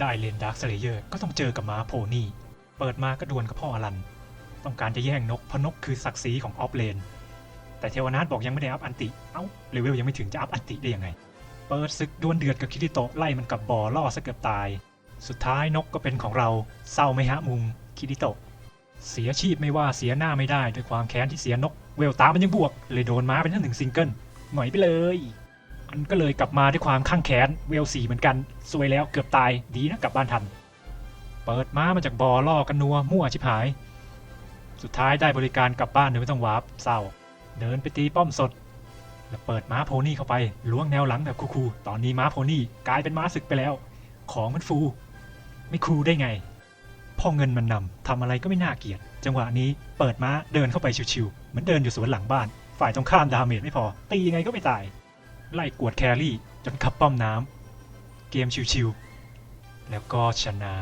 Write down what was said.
ได้เลนดาร์คสเลเยอร์ก็ต้องเจอกับม้าโพนี่ เปิดมาก็ดวลกับพ่ออลัน ต้องการจะแย่งนกเพราะนกคือศักดิ์ศรีของออฟเลน แต่เทวนาทบอกยังไม่ได้อัพอันติ เอ้าเลเวลยังไม่ถึงจะอัพอันติได้ยังไง เปิดศึกดวลเดือดกับคิริโตไล่มันกับบอล่อซะเกือบตาย สุดท้ายนกก็เป็นของเรา เศร้าไหมฮะมุงคิริโตเสียชีพไม่ว่าเสียหน้าไม่ได้ด้วยความแค้นที่เสียนก เวลตามันยังบวก เลยโดนม้าเป็นทั้งหนึ่งซิงเกิลหน่อยไปเลย มันก็เลยกลับมาด้วยความข้างแค้นเวลสี่เหมือนกันซวยแล้วเกือบตายดีนะกลับบ้านทัน เปิดม้ามาจากบอล่อกันนัวมั่วชิบหาย สุดท้ายได้บริการกลับบ้านโดยไม่ต้องวาร์ปเศร้า เดินไปตีป้อมสด แล้วเปิดม้าโพนี่เข้าไปล้วงแนวหลังแบบคูลๆตอนนี้ม้าโพนี่กลายเป็นม้าศึกไปแล้ว ของมันฟู ไม่คูลได้ไงพ่อเงินมันนำทำอะไรก็ไม่น่าเกลียด จังหวะนี้เปิดม้าเดินเข้าไปชิวๆเหมือนเดินอยู่สวนหลังบ้าน ฝ่ายตรงข้ามดาเมจไม่พอ ตียังไงก็ไม่ตาย ไล่กวดแครี่จนขับป้อมน้ำเกมชิวๆแล้วก็ชนะ